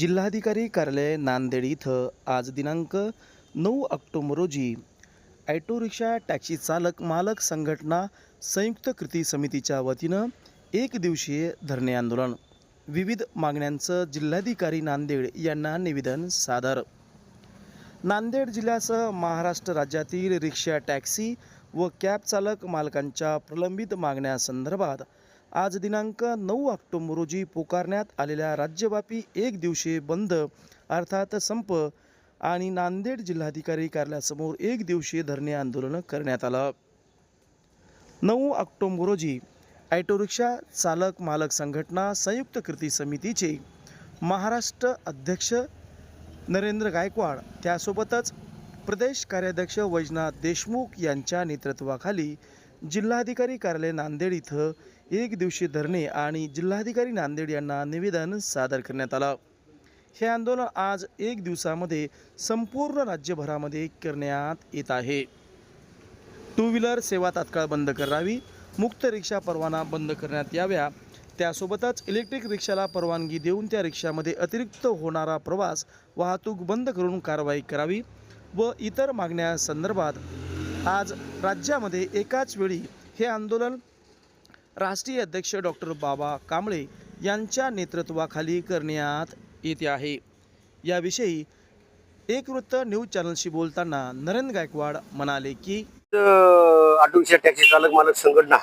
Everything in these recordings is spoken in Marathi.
जिल्हाधिकारी कार्यालय नांदेड इथं आज दिनांक नऊ ऑक्टोबर रोजी ॲटो रिक्षा टॅक्सी चालक मालक संघटना संयुक्त कृती समितीच्या वतीनं एक दिवसीय धरणे आंदोलन. विविध मागण्यांचं जिल्हाधिकारी नांदेड यांना निवेदन सादर. नांदेड जिल्ह्यासह महाराष्ट्र राज्यातील रिक्षा टॅक्सी व कॅब चालक मालकांच्या प्रलंबित मागण्यासंदर्भात आज दिनांक नऊ ऑक्टोबर रोजी पुकारण्यात आलेल्या राज्यव्यापी एक दिवसीय बंद अर्थात संप आणि नांदेड जिल्हाधिकारी कार्यालयासमोर एक दिवसीय धरणे आंदोलन करण्यात आलं. नऊ ऑक्टोबर रोजी ॲटो रिक्षा चालक मालक संघटना संयुक्त कृती समितीचे महाराष्ट्र अध्यक्ष नरेंद्र गायकवाड त्यासोबतच प्रदेश कार्याध्यक्ष वैजनाथ देशमुख यांच्या नेतृत्वाखाली जिल्हाधिकारी कार्यालय नांदेड इथं एक दिवशी धरणे आणि जिल्हाधिकारी नांदेड यांना निवेदन सादर करण्यात आलं. हे आंदोलन आज एक दिवसामध्ये संपूर्ण राज्यभरामध्ये करण्यात येत आहे. टू व्हीलर सेवा तात्काळ बंद करावी मुक्त रिक्षा परवाना बंद करण्यात याव्या त्यासोबतच इलेक्ट्रिक रिक्षाला परवानगी देऊन त्या रिक्षामध्ये अतिरिक्त होणारा प्रवास वाहतूक बंद करून कारवाई करावी व इतर मागण्यासंदर्भात आज राज्यामध्ये एकाच वेळी हे आंदोलन राष्ट्रीय अध्यक्ष डॉक्टर बाबा कांबळे यांच्या नेतृत्वाखाली करण्यात येते आहे. याविषयी एक वृत्त न्यूज चॅनलशी बोलताना नरेंद्र गायकवाड म्हणाले की ऑटोरिक्षा टॅक्सी चालक मालक संघटना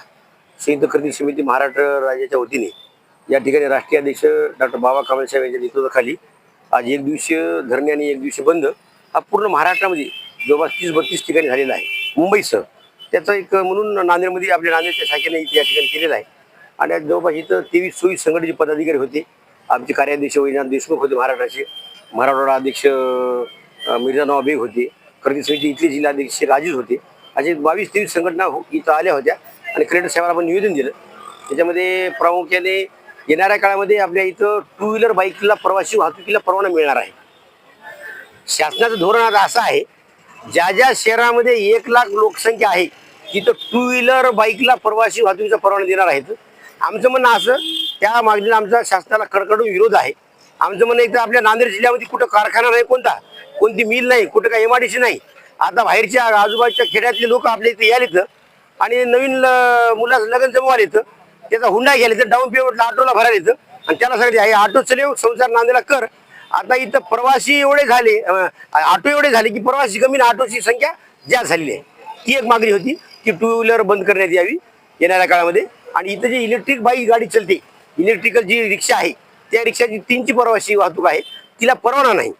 संयुक्त कृती समिती महाराष्ट्र राज्याच्या वतीने या ठिकाणी राष्ट्रीय अध्यक्ष डॉक्टर बाबा कांबळे साहेब यांच्या नेतृत्वाखाली आज एक दिवशीय धरणे आणि एक दिवशी बंद हा पूर्ण महाराष्ट्रामध्ये जवळपास तीस बत्तीस ठिकाणी झालेला आहे. मुंबईचं त्याचं एक म्हणून नांदेडमध्ये आपल्या नांदेडच्या शाखेने इथे या ठिकाणी केलेलं आहे. आणि जवळपास इथं तेवीस चोवीस संघटनेचे पदाधिकारी होते. आमचे कार्याध्यक्ष वैनाथ देशमुख होते महाराष्ट्राचे. मराठवाडा अध्यक्ष मिर्झा नवा बेग होते. खरेदी समिती इथले जिल्हाध्यक्ष राजेश होते. असे बावीस तेवीस संघटना हो- इथं आल्या होत्या. आणि क्रेडिट साहेबांना आपण निवेदन दिलं. त्याच्यामध्ये प्रामुख्याने येणाऱ्या काळामध्ये आपल्या इथं टू व्हीलर बाईकला प्रवासी वाहतुकीला परवाना मिळणार आहे. शासनाचं धोरण आता असं आहे ज्या ज्या शहरामध्ये एक लाख लोकसंख्या आहे तिथं टू व्हीलर बाईकला प्रवासी वाहतुकीचा परवाना देणार आहेत. आमचं म्हणणं असं त्या मागणीला आमचा शासनाला कडकडून विरोध आहे. आमचं म्हणणं एकदा आपल्या नांदेड जिल्ह्यामध्ये कुठं कारखाना नाही कोणता कोणती मिल नाही कुठं काय एमआयडीसी नाही. आता बाहेरच्या आजूबाजूच्या खेड्यातले लोक आपल्या इथे यायला येतं. आणि नवीन मुलाचं लग्न जमवायला येतं. त्याचा हुंडा घ्यायला येतं. डाऊन पेमेंटला ऑटोला भरायला येतं. आणि त्याला सांगितलं हे ऑटो चले संसार नांदेडला कर. आता इथं प्रवासी एवढे झाले ऑटो एवढे झाले की प्रवासी कमी आणि ऑटोची संख्या जास्त झालेली आहे. ती एक मागणी होती की टू व्हीलर बंद करण्यात यावी येणाऱ्या काळामध्ये. आणि इथं जी इलेक्ट्रिक बाईक गाडी चालते इलेक्ट्रिकल जी रिक्षा आहे त्या रिक्षाची तीनची प्रवासी वाहतूक आहे. तिला परवाना नाही.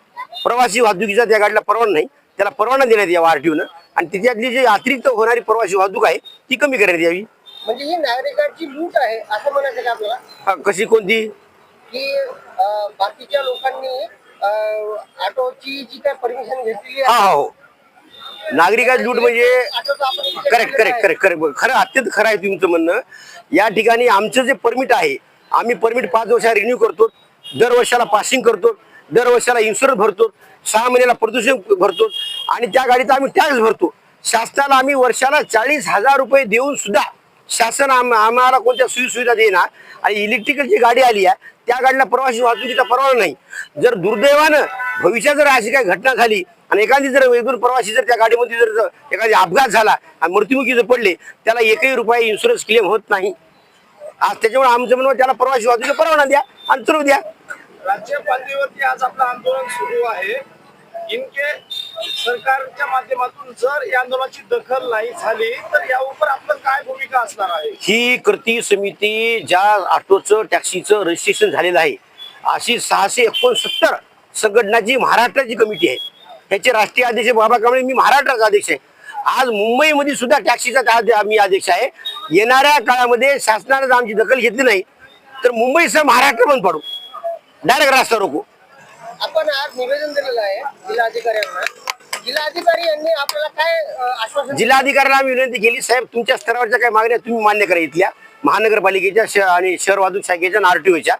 प्रवासी वाहतुकीचा त्या गाडीला परवाना नाही. त्याला परवाना देण्यात यावा आरटीओनं. आणि त्याच्यातली जी अतिरिक्त होणारी प्रवासी वाहतूक आहे ती कमी करण्यात यावी. म्हणजे ही नागरिकांची लूट आहे असं म्हणायचं का आपल्याला? कशी कोणती? की बाकीच्या लोकांनी ऑटोची जी काय परमिशन घेतलेली हा आहे. हा हो. नागरिकात लूट म्हणजे ऑटोचं आपण विचार करेक्ट केलेला करेक्ट आहे. Correct correct. खरं अत्यंत खरं आहे तुमचं म्हणणं. या ठिकाणी आमचं जे परमिट आहे आम्ही परमिट पाच वर्षाला रिन्यू करतो दर वर्षाला पासिंग करतो दर वर्षाला इन्शुरन्स भरतो सहा महिन्याला प्रदूषण भरतो आणि त्या गाडीचा आम्ही टॅक्स भरतो. शासनाला आम्ही वर्षाला चाळीस हजार रुपये देऊन सुद्धा शासन आम आम्हाला कोणत्या सोयी सुविधा देईना आणि इलेक्ट्रिकल जी गाडी आली आहे त्या गाडीला प्रवासी वाहतुकीचा परवाना नाही. जर दुर्दैवानं भविष्यात जर अशी काही घटना झाली आणि एखादी जर वेगळून प्रवासी जर त्या गाडीमध्ये जर एखादी अपघात झाला आणि मृत्युमुखी जर पडले त्याला एकही रुपये इन्शुरन्स क्लेम होत नाही. आज त्याच्यामुळे आमचं म्हणून त्याला प्रवासी वाहतुकीचा परवाना द्या आणि द्या. राज्य पातळीवरती आज आपलं आंदोलन सुरू आहे. इनके सरकारच्या माध्यमातून जर या आंदोलनाची दखल नाही झाली तर यावर आपलं काय भूमिका असणार आहे? ही कृती समिती ज्या ऑटोचं टॅक्सीचं रजिस्ट्रेशन झालेलं आहे अशी सहाशे एकोणसत्तर संघटनाची महाराष्ट्राची कमिटी आहे. त्याचे राष्ट्रीय अध्यक्ष बाबा कांबळे मी महाराष्ट्राचा अध्यक्ष आहे. आज मुंबईमध्ये सुद्धा टॅक्सीचा मी अध्यक्ष आहे. येणाऱ्या काळामध्ये शासनानं जर आमची दखल घेतली नाही तर मुंबईसह महाराष्ट्र बंद पाडू. डायरेक्ट रास्ता रोखू आपण आज निवेदन दिलेलं आहे जिल्हाधिकाऱ्यांना. जिल्हाधिकारी यांनी आपल्याला काय आश्वासन जिल्हाधिकाऱ्याला आम्ही विनंती केली साहेब तुमच्या स्तरावरच्या काय मागण्या तुम्ही मान्य करा इथल्या. महानगरपालिकेच्या श- आणि शहर वाहतूक शाखेच्या आणि आरटीओच्या.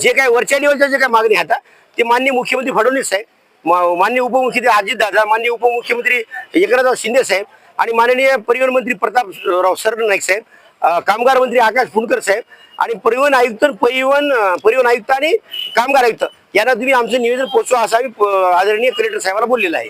जे काही वरच्या लेवलच्या जे काही मागणी आहेत ते मान्य मुख्यमंत्री फडणवीस साहेब मा- माननीय उपमुख्यमंत्री अजित दादा मान्य उपमुख्यमंत्री एकनाथराव शिंदे साहेब आणि माननीय परिवहन मंत्री प्रताप राव सरनाईक साहेब कामगार मंत्री आकाश फुंडकर साहेब आणि परिवहन आयुक्त परिवहन परिवहन आयुक्त आणि कामगार आयुक्त. यांना तुम्ही आमचं निवेदन पोचवा असं आम्ही आदरणीय कलेक्टर साहेबाला बोललेलं आहे.